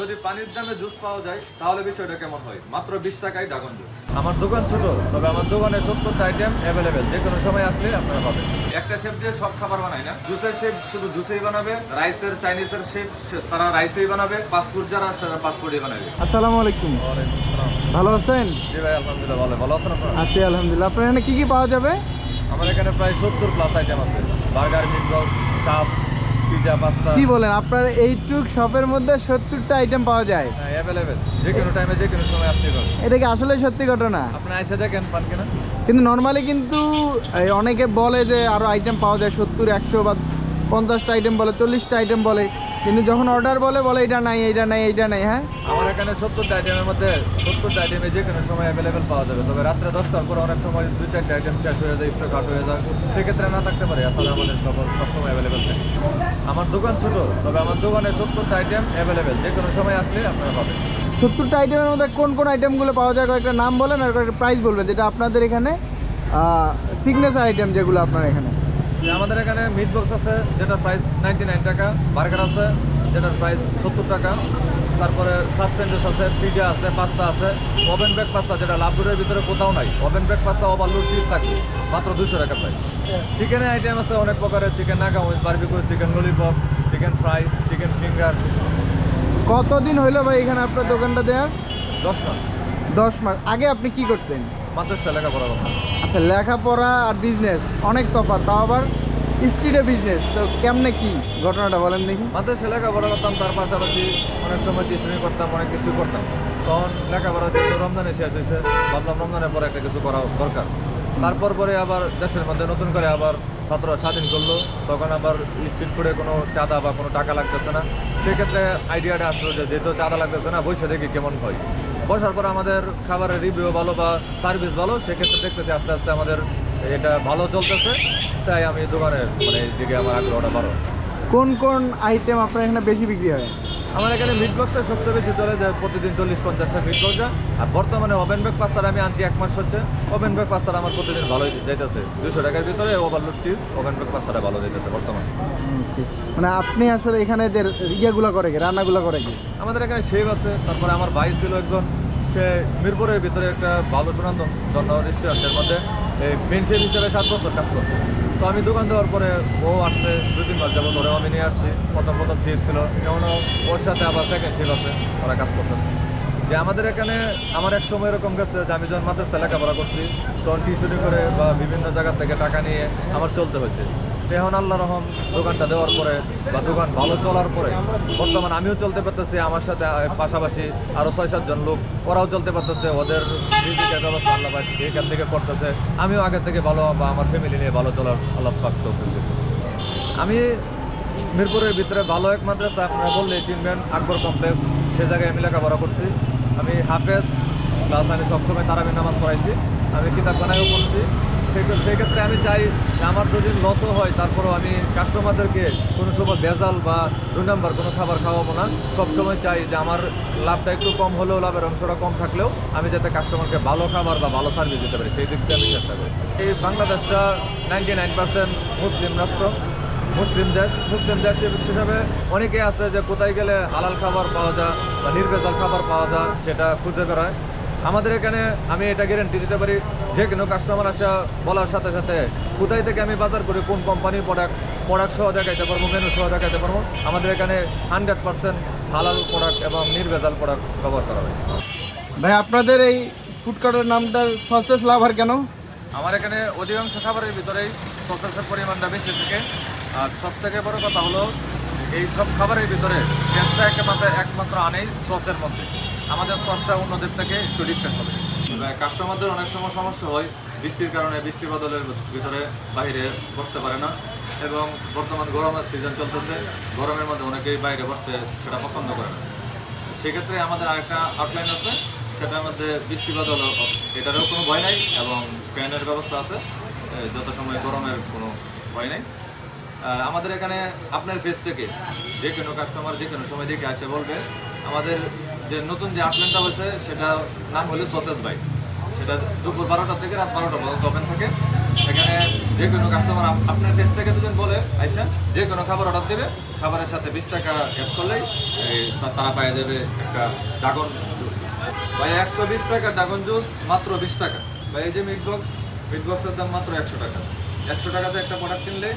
যদি পানির দামে জুস পাওয়া যায় তাহলে বিষয়টা কেমন হয়? মাত্র বিশ টাকায় ড্রাগন জুস। আমার দোকান ছোট তবে আমার দোকানে সত্তরটা আইটেম অ্যাভেলেবেল যে কোনো সময় আসলে আপনারা পাবেন। একটা শেফ দিয়ে সব খাবার বানায় না? জুসের শেফ শুধু জুসেই বানাবে রাইসের চাইনিজের শেফ তারা রাইসেই বানাবে পাসপোর্ট যারা সেটা পাসপোর্টই বানাবে। আসসালামু আলাইকুম। ভালো আছেন? জি ভাই আলহামদুলিল্লাহ ভালো। ভালো আছেন আপনারা? আছি আলহামদুলিল্লাহ। আপনার এখানে কি কি পাওয়া যাবে? আমার এখানে প্রায় সত্তর প্লাস আইটেম আছে। বার্গার মিট চাপ পিজা পাস্তা কি বলেন আপনার এইটুক শপের মধ্যে সত্তরটা আইটেম পাওয়া যায়? হ্যাঁ অ্যাভেলেবেল যে কোনো টাইমে যে কোনো সময় আসতে এটা কি আসলে সত্যি ঘটনা? আপনি এসে দেখেন পান কিনা? কিন্তু নর্মালি কিন্তু অনেকে বলে যে আরও আইটেম পাওয়া যায় সত্তর একশো বা পঞ্চাশটা আইটেম বলে চল্লিশটা আইটেম বলে। কিন্তু যখন অর্ডার বলে বলে এটা নাই এটা নাই এটা নাই হ্যাঁ? আমার এখানে সত্তরটা আইটেমের মধ্যে সত্তরটা আইটেমে যে কোনো সময় অ্যাভেলেবেল পাওয়া যাবে। তবে রাত্রে দশটার পর অনেক সময় দুই চারটে আইটেম শেষ হয়ে যায় স্টক আউট হয়ে যায়। সেক্ষেত্রে না থাকতে পারে আসলে আমাদের সব সবসময় অ্যাভেলেবেল থাকে। আমার দোকান ছোট তবে আমার দোকানে সত্তরটা আইটেম অ্যাভেলেবেল যে কোনো সময় আসলে আপনারা পাবেন। সত্তরটা আইটেমের মধ্যে কোন কোন আইটেমগুলো পাওয়া যায় কয়েকটা নাম বলেন আর কয়েকটা প্রাইস বলবেন যেটা আপনাদের এখানে সিগনেচার আইটেম যেগুলো আপনার এখানে। যে আমাদের এখানে মিট বক্স আছে যেটার প্রাইস নাইনটি নাইন টাকা বার্গার আছে যেটার প্রাইস সত্তর টাকা তারপরে সাব স্যান্ডউইচ আছে পিজা আছে পাস্তা আছে ওভেন ব্যাগ পাস্তা যেটা লাভদুরের ভিতরে কোথাও নাই। Oven bag pasta overload cheese থাকবে মাত্র দুশো টাকা প্রাইস চিকেনের আইটেম আছে অনেক প্রকারের chicken Naga barbecue chicken lollipop chicken fry chicken finger কতদিন হইল ভাই এখানে আপনার দোকানটা দেওয়ার দশ মাস। দশ মাস। আগে আপনি কি করতেন? মাদ্রাসা লেখাপড়া করতাম আচ্ছা লেখাপড়া আর বিজনেস অনেক তফাৎ। তাও আবার স্ট্রিটে বিজনেস তো কেমনে কি ঘটনাটা বলেন দেখি। মাদ্রাসা লেখাপড়া করতাম তার পাশাপাশি অনেক সময় টিউশনি করতাম অনেক কিছু করতাম। তখন লেখাপড়া যেহেতু রমজানে শেষ হয়েছে ভাবলাম রমজানের পরে একটা কিছু করা দরকার। তারপর পরে আবার দেশের মধ্যে নতুন করে আবার ছাত্ররা স্বাধীন করল। তখন আবার স্ট্রিট ফুডে কোনো চাঁদা বা কোনো টাকা লাগতেছে না। সেক্ষেত্রে আইডিয়াটা আসলো যে যেহেতু চাঁদা লাগতেছে না বসে দেখি কেমন হয়। বসার পর আমাদের খাবারের রিভিউ ভালো বা সার্ভিস ভালো, সেক্ষেত্রে দেখতেছি আস্তে আস্তে আমাদের এটা ভালো চলতেছে। তাই আমি দোকানের মানে এই দিকে আমার আগ্রহটা বাড়ো কোন কোন আইটেম আপনার এখানে বেশি বিক্রি হয়? আমার এখানে মিট বক্সটা সবচেয়ে বেশি চলে যায় প্রতিদিন চল্লিশ পঞ্চাশটা মিট বক্স আর বর্তমানে ওভেন ব্যাগ পাস্তার আমি আনছি এক মাস হচ্ছে। ওভেন ব্যাগ পাস্তার আমার প্রতিদিন ভালোই যাইতেছে। দুশো টাকার ভিতরে ওভারলোড চিজ ওভেন ব্যাগ পাস্তাটা ভালো যাইতেছে বর্তমানে। মানে আপনি আসলে এখানে যে ইয়েগুলো করে কি রান্নাগুলো করে কি? আমাদের এখানে শেফ আছে তারপরে আমার ভাই ছিল একজন। সে মিরপুরের ভিতরে একটা ভালো সুনান্দন জন্য রেস্টুরেন্টের মধ্যে মেন শেফ হিসেবে সাত বছর কাজ করছে। তো আমি দোকান দেওয়ার পরে ও আসছে, দুই মাস যাব ধরে আমি নিয়ে আসছি। প্রথম প্রথম সিট ছিল, এমনও ওর সাথে আবার সেকেন্ড সিট আছে, ওরা কাজ করতেছে। যে আমাদের এখানে আমার এক সময় এরকম গেছে যে আমি যখন মাদ্রাসা লেখাপড়া করছি, তখন টিউশনি করে বা বিভিন্ন জায়গা থেকে টাকা নিয়ে আমার চলতে হয়েছে। তো এখন আল্লাহ রহম দোকানটা দেওয়ার পরে বা দোকান ভালো চলার পরে, বর্তমান আমিও চলতে পারতেছি, আমার সাথে পাশাপাশি আরও ছয় সাতজন লোক, ওরাও চলতে পারতেছে, ওদের রিজিকের ব্যবস্থা আল্লাহ পাক এখান থেকে করতেছে। আমিও আগে থেকে ভালো, বা আমার ফ্যামিলি নিয়ে ভালো চলার আল্লাহ পাক। আমি মিরপুরের ভিতরে ভালো এক মাদ্রাসা, আপনারা বললে চিনবেন, আকবর কমপ্লেক্স, সে জায়গায় আমি লেখাপড়া করছি। আমি হাফেজ প্লাস আমি সবসময় তারাবি নামাজ পড়াইছি। আমি কিতাব বানাইও করছি সেই সেই ক্ষেত্রে আমি চাই আমার যদি লসও হয়, তারপরেও আমি কাস্টমারদেরকে কোনো সময় ভেজাল বা দুই নাম্বার কোনো খাবার খাওয়াবো না। সবসময় চাই যে আমার লাভটা একটু কম হলেও লাভের অংশটা কম থাকলেও আমি যাতে কাস্টমারকে ভালো খাবার বা ভালো সার্ভিস দিতে পারি, সেই দিক থেকে আমি চেষ্টা করি। এই বাংলাদেশটা নাইনটি নাইন পার্সেন্ট মুসলিম রাষ্ট্র, মুসলিম দেশ। মুসলিম দেশ হিসাবে অনেকে আছে যে কোথায় গেলে হালাল খাবার পাওয়া যায় বা নির্ভেজাল খাবার পাওয়া যায়, সেটা খুঁজে বেড়ায়। আমাদের এখানে আমি এটা গ্যারেন্টি দিতে পারি যে কোনো কাস্টমার আসা বলার সাথে সাথে কোথায় থেকে আমি বাজার করি কোন কোম্পানির প্রোডাক্ট প্রোডাক্ট সহ দেখাইতে পারব মেনু সহ দেখাইতে পারব আমাদের এখানে হান্ড্রেড পার্সেন্ট হালাল প্রোডাক্ট এবং নির্ভেজাল প্রোডাক্ট ব্যবহার করা হয়। ভাই আপনাদের এই ফুড কার্টের নামটা সসেস লাভার কেন? আমার এখানে অধিকাংশ খাবারের ভিতরেই সসেসের পরিমাণটা বেশি থাকে। আর সব থেকে বড় কথা হলো এই সব খাবারের ভিতরে টেস্টটা একমাত্র একমাত্র আনেই সসের মধ্যে। আমাদের সসটা অন্যদের থেকে একটু ডিফারেন্ট হবে। কাস্টমারদের অনেক সময় সমস্যা হয়, বৃষ্টির কারণে বৃষ্টি বদলের ভিতরে, বাইরে বসতে পারে না। এবং বর্তমান গরমের সিজন চলতেছে, গরমের মধ্যে অনেকেই বাইরে বসতে সেটা পছন্দ করে না। সেক্ষেত্রে আমাদের আরেকটা আউটলাইন আছে, সেটার মধ্যে বৃষ্টি বাদল, এটারও কোনো ভয় নাই, এবং ফ্যানের ব্যবস্থা আছে যত সময় গরমের কোনো ভয় নাই। আমাদের এখানে আপনার ফেস থেকে যে কোনো কাস্টমার যে কোনো সময় দেখে আসে বলবে আমাদের যে নতুন যে আউটলাইনটা হয়েছে, সেটা নাম হলো সসেস বাইট সেটা দুপুর বারোটা থেকে রাত বারোটা পর্যন্ত ওপেন থাকে। সেখানে যে কোনো কাস্টমার আপনার পেজ থেকে দুজন বলে, আইসা, যে কোনো খাবার অর্ডার দেবে, খাবারের সাথে বিশ টাকা অ্যাড করলেই তারা পেয়ে যাবে একটা ড্রাগন জুস ভাই, একশো বিশ টাকা ড্রাগন জুস মাত্র বিশ টাকা। ভাই, এই যে মিট বক্স মিট বক্সের দাম মাত্র একশো টাকা। একশো টাকাতে একটা প্রোডাক্ট কিনলে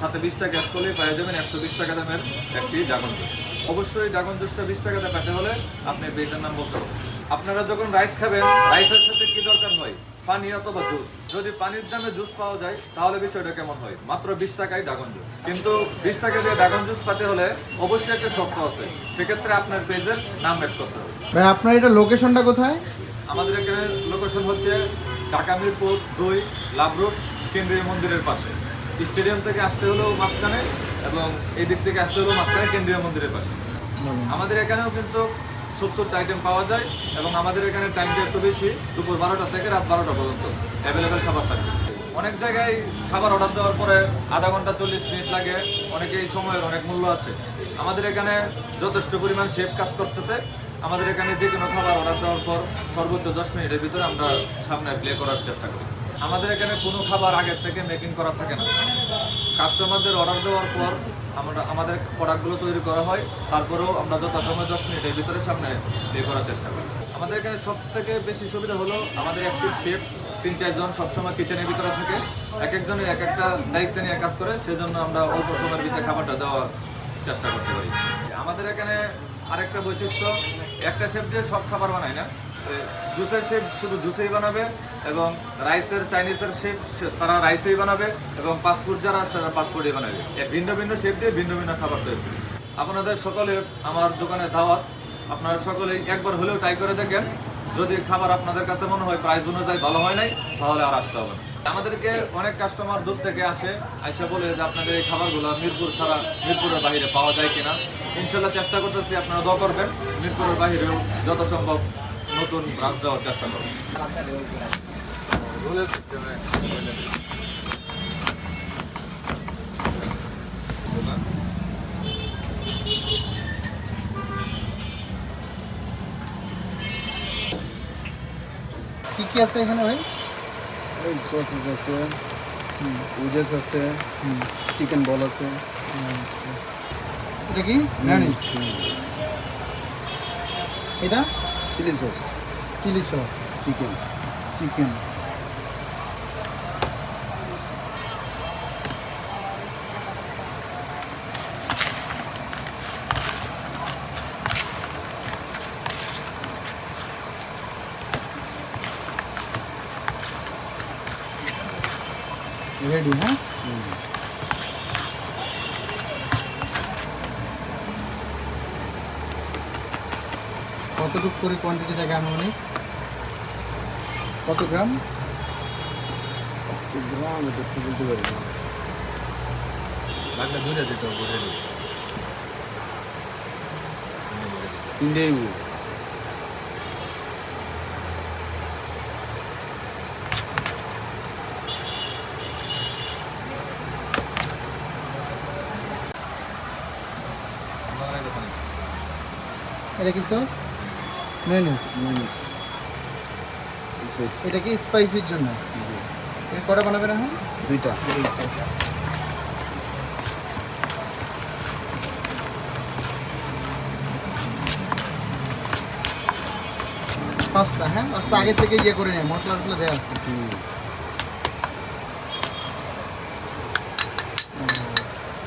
সাথে বিশ টাকা অ্যাড করলেই পেয়ে যাবেন একশো বিশ টাকা দামের একটি ড্রাগন জুস অবশ্যই ড্রাগন জুসটা বিশ টাকাতে পেতে হলে আপনি পেজের নাম বলতে হবে আপনারা যখন রাইস খাবেন রাইসের সাথে কি দরকার হয়? পানি অথবা জুস যদি পানির দামে জুস পাওয়া যায় তাহলে বিষয়টা কেমন হয়? মাত্র বিশ টাকায় ড্রাগন জুস কিন্তু বিশ টাকা দিয়ে ড্রাগন জুস পেতে হলে অবশ্যই একটা শর্ত আছে। সেক্ষেত্রে আপনার পেজের নাম অ্যাড করতে হবে। ভাই আপনার এটা লোকেশনটা কোথায়? আমাদের এখানে লোকেশন হচ্ছে ঢাকা মিরপুর দুই লাভ রোড কেন্দ্রীয় মন্দিরের পাশে। স্টেডিয়াম থেকে আসতে হলেও মাঝখানে এবং এই দিক থেকে আসতে হলেও মাঝখানে কেন্দ্রীয় মন্দিরের পাশে। আমাদের এখানেও কিন্তু সত্তরটা আইটেম পাওয়া যায় এবং আমাদের এখানে টাইমটা একটু বেশি দুপুর বারোটা থেকে রাত বারোটা পর্যন্ত অ্যাভেলেবেল খাবার থাকে অনেক জায়গায় খাবার অর্ডার দেওয়ার পরে আধা ঘণ্টা চল্লিশ মিনিট লাগে অনেকে এই সময়ের অনেক মূল্য আছে। আমাদের এখানে যথেষ্ট পরিমাণ শেফ কাজ করতেছে। আমাদের এখানে যে কোনো খাবার অর্ডার দেওয়ার পর সর্বোচ্চ দশ মিনিটের ভিতরে আমরা সামনে প্লে করার চেষ্টা করি। আমাদের এখানে কোনো খাবার আগের থেকে মেকিং করা থাকে না। কাস্টমারদের অর্ডার দেওয়ার পর আমরা, আমাদের প্রোডাক্টগুলো তৈরি করা হয়, তারপরেও আমরা যথাসময় দশ মিনিটের ভিতরে সামনে প্লে করার চেষ্টা করি। আমাদের এখানে সব থেকে বেশি সুবিধা হলো আমাদের একটি শেফ তিন চারজন সবসময় কিচেনের ভিতরে থাকে। এক একজনের এক একটা দায়িত্ব নিয়ে কাজ করে, সেজন্য আমরা অল্প সময়ের ভিতরে খাবারটা দেওয়ার চেষ্টা করতে পারি। আমাদের এখানে আরেকটা বৈশিষ্ট্য, একটা শেফ দিয়ে সব খাবার বানায় না। জুসের শেফ শুধু জুসেই বানাবে এবং রাইসের চাইনিজের শেফ তারা রাইসেই বানাবে এবং পাসপোর্ট যারা সেটা পাসপোর্টই বানাবে। ভিন্ন ভিন্ন শেফ দিয়ে ভিন্ন ভিন্ন খাবার তৈরি করে। আপনাদের সকলের আমার দোকানে দাওয়াত। আপনারা সকলেই একবার হলেও ট্রাই করে দেখেন। যদি খাবার আপনাদের কাছে মনে হয় প্রাইস অনুযায়ী ভালো হয় নাই, তাহলে আর আসতে হবে আমাদেরকে অনেক কাস্টমার দূর থেকে আসে, আইসা বলে যে আপনাদের এই খাবারগুলো মিরপুর ছাড়া মিরপুরের বাইরে পাওয়া যায় কিনা। ইনশাল্লাহ চেষ্টা করতেছি, আপনারা দোয়া করবেন, মিরপুরের বাইরেও যত সম্ভব নতুন ব্রাঞ্চ দেওয়ার চেষ্টা করবেন। কি কি আছে এখানে ভাই এই সসেস আছে উজেস আছে চিকেন বল আছে এটা কি ম্যানিস এটা chilli sauce chilli sauce chicken chicken ready হ্যাঁ কতটুকু করে কোয়ান্টিটি থাকে আনুমানিক কত গ্রাম? গ্রাম? এটা একটু বলতে পারি না। লাগলে ধরে দিতে হবে তিনটেই। এটা কি সস মেনুস স্পেস এটা কি স্পাইসির জন্য? এর কটা বানাবেন এখন দুইটা। পাস্তা হ্যাঁ? পাস্তা আগে থেকে ইয়ে করে নেয় মশলা টসলা দেওয়া আছে।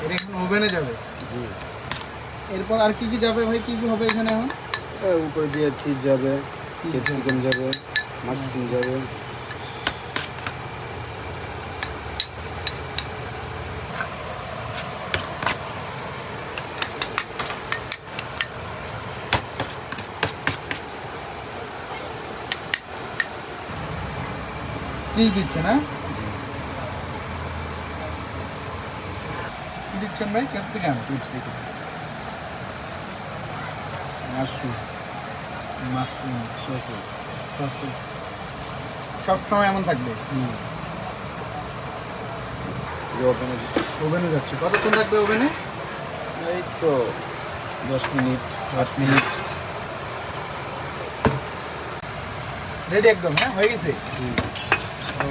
এটা এখন ওভেনে যাবে। জি। এরপর আর কি কি যাবে ভাই? কি কি হবে এখানে এখন? উপরে দিয়ে চিজ যাবে ক্যাপসিকাম যাবে মাশরুম যাবে। চিজ দিচ্ছে না কি দিচ্ছেন ভাই? Capsicum capsicum. Mushroom. Mushroom sauces sauces সব সময় এমন থাকবে? হুম। এই ওভেনে যাচ্ছে। কতক্ষণ থাকবে ওভেনে? এই তো দশ মিনিট দশ মিনিট। রেডি একদম হ্যাঁ? হয়ে গেছে? হুম। ও।